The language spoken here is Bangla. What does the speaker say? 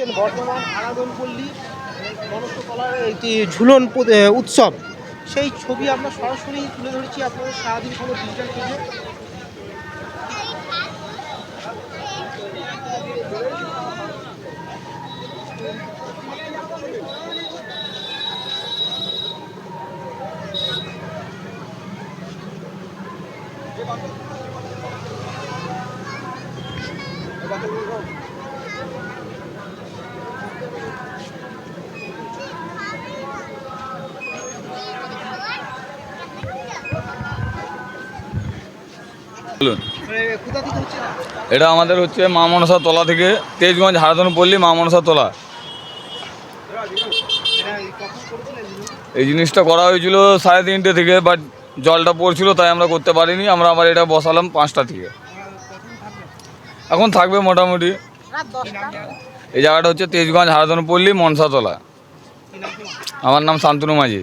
দেখছেন বর্ধমান আরাধনপল্লী গণেশতলার একটি ঝুলন উৎসব। সেই ছবি আমরা সরাসরি তুলে ধরেছি আপনাদের সারাদিন খবর ডিজিটাল বলুন মানে এটা আমাদের হচ্ছে মা মনসা তলা থেকে, তেজগঞ্জ হারাধন পল্লী মা মনসা তলা। এই জিনিসটা করা হয়েছিল সাড়ে তিনটে থেকে বাট জলটা পড়ছিল, তাই আমরা করতে পারিনি। আমরা আবার এটা বসালাম পাঁচটা থেকে। এখন থাকবে মোটামুটি। এই জায়গাটা হচ্ছে তেজগঞ্জ হারাধন পল্লী মনসাতলা আমার নাম শান্তনু মাঝি।